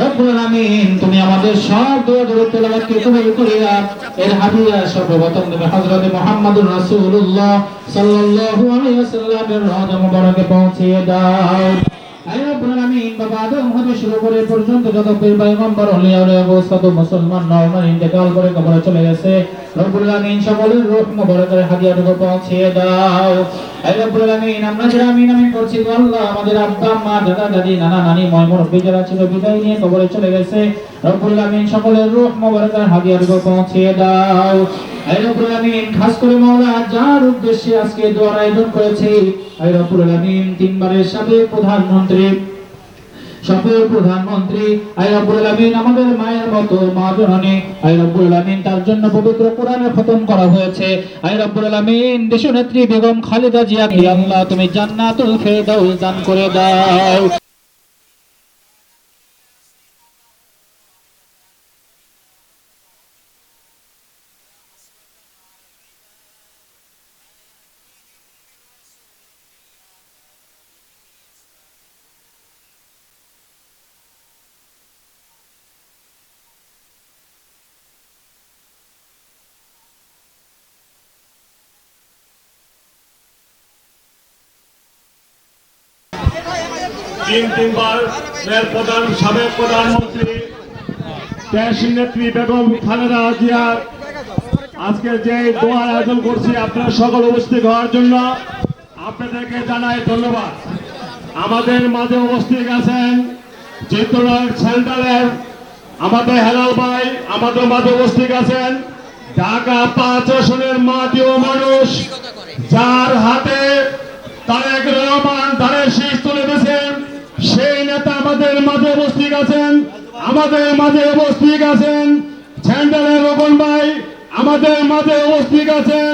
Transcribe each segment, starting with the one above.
রব্বুল আমিন তুমি আমাদের সব দোয়া দরুদ তেলাওয়াতকে কবুল করিয়া এর হাদিয়া সর্বপ্রথম তুমি হযরত মুহাম্মদুর রাসূলুল্লাহ সাল্লাল্লাহু আলাইহি ওয়াসাল্লামের রওজা মুবারকে পৌঁছিয়ে দাও। শুরু করে পর্যন্ত যত পীর পয়গম্বর উলিয়া গোসাদ মুসলমান নরমাল ইন্তেকাল করে কবরে চলে গেছে। রব্বুল আলামিন সকলের রূহ মুবারকের আমিন আমিন আমাদের আব্বা, মা, দাদা, দাদি, নানা, নানি, ময়, মুরব্বি ছিল, বিদায় নিয়ে কবরে চলে গেছে। রব্বুল সকলের রূহ মুবারকের হাদিয়াটুকু পৌঁছিয়ে দাও। খাস যার আয়োজন করেছি তিনবারের প্রধানমন্ত্রী প্রধানমন্ত্রী আমাদের মায়ের মতো তার জন্য পবিত্র কোরআনে খতম করা হয়েছে। দেশনেত্রী বেগম খালেদা জিয়া, আল্লাহ তুমি ফেরদাউস দান করে দাও। তিন তিনবার প্রধান, সাবেক প্রধানমন্ত্রী, দেশী নেত্রী বেগম খালেদা জিয়ার আজকে যে দোয়ার আয়োজন করছি, আপনারা সকল উপস্থিত হওয়ার জন্য আপনাদেরকে জানাই ধন্যবাদ। আমাদের মাঝে উপস্থিত আছেন চিত্তরঞ্জন সেন্টারের আমাদের হেলাল ভাই, আমাদের মাঝে উপস্থিত আছেন ঢাকা পাঁচ আসনের মাটিও মানুষ, যার হাতে তারেক রহমান ধানের শীষ তুলে দিয়েছেন সেই নেতা আমাদের মাঝে উপস্থিত আছেন, আমাদের মাঝে উপস্থিত আছেন স্যান্ডেলের রোকন ভাই, আমাদের মাঝে উপস্থিত আছেন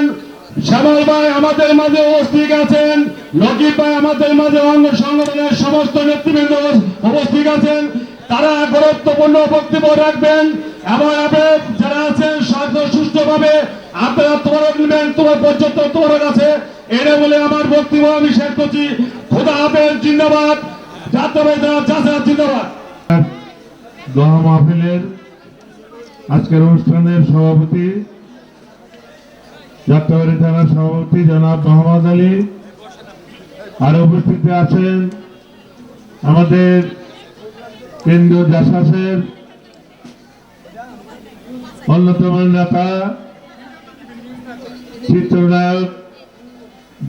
শ্যামল ভাই, আমাদের মাঝে উপস্থিত আছেন নকিব ভাই, আমাদের মাঝে অঙ্গ সংগঠনের সমস্ত নেতৃবৃন্দ উপস্থিত আছেন। তারা গুরুত্বপূর্ণ বক্তব্য রাখবেন এবং আপনার যারা আছেন সুস্থভাবে আপনারা তোমার নেবেন তোমার পর্যন্ত তোমার কাছে এটা বলে আমার বক্তব্য আমি শেষ করছি। খোদা হাফেজ, জিন্দাবাদ। আজকের অনুষ্ঠানের সভাপতি যাত্রাবাড়ি থানার সভাপতি জনাব মোহাম্মদ আলী। আর উপস্থিত আছেন আমাদের কেন্দ্রীয় জাসাসের অন্যতম নেতা, চিত্রনায়ক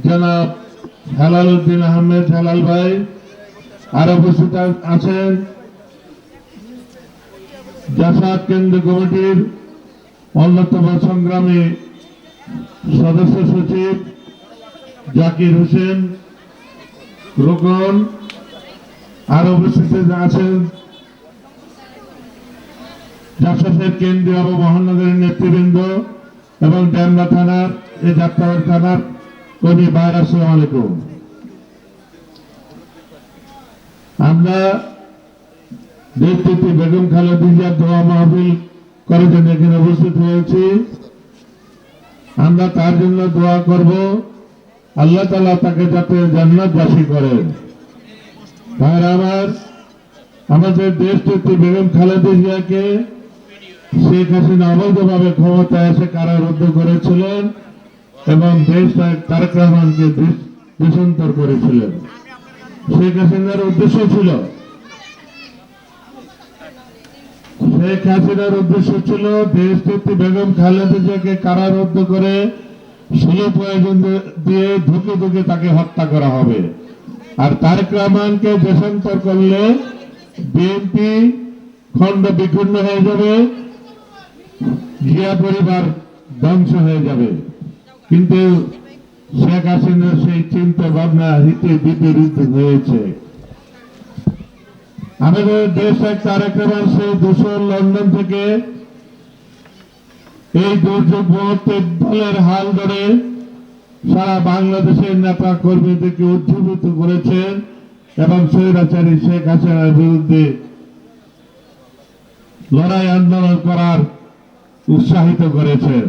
জনাব হেলাল উদ্দিন আহমেদ হেলাল ভাই। আর উপস্থিত আছেন জাসাদ কেন্দ্র কমিটির অন্যতম সংগ্রামী সদস্য সচিব জাকির হোসেন রোকন। আর উপস্থিত আছেন কেন্দ্রীয় মহানগরীর নেতৃবৃন্দ এবং ড্যামরা থানার, এই যাত্রাবাড়ি থানার কবি বাইর আসসালাম আলাইকুম। আমরা দেশটিতে বেগম খালেদা জিয়ার দোয়া মাহফিল করার জন্য এখানে উপস্থিত হয়েছি। আমরা তার জন্য দোয়া করব। আল্লাহ তালা তাকে যাতে জান্নাতবাসী করেন তার আমার, আমাদের দেশটিতে বেগম খালেদা জিয়াকে শেখ হাসিনা অবৈধভাবে ক্ষমতায় এসে কারারুদ্ধ করেছিলেন এবং দেশ তারেক রহমানকে দেশ- দেশান্তর করেছিলেন। শেখ হাসিনার উদ্দেশ্য ছিল। শেখ হাসিনার উদ্দেশ্য ছিল দেশটিতে বেগম খালেদা জিয়াকে কারারুদ্ধ করে ষোলো প্রয়োজন দিয়ে ধুকে ধুকে তাকে হত্যা করা হবে। আর তারেক রহমানকে দেশান্তর করলে বিএনপি খণ্ড বিখণ্ড হয়ে যাবে, জিয়া পরিবার ধ্বংস হয়ে যাবে। কিন্তু শেখ হাসিনার সেই চিন্তা ভাবনা হিতে বিপরীত হয়েছে। আমাদের দেশ এক তারেক রহমান সেই লন্ডন থেকে এই দুর্যোগ মুহূর্তে দলের হাল ধরে সারা বাংলাদেশের নেতা কর্মীদেরকে উজ্জীবিত করেছেন এবং স্বৈরাচারী শেখ হাসিনার বিরুদ্ধে লড়াই আন্দোলন করার উৎসাহিত করেছেন।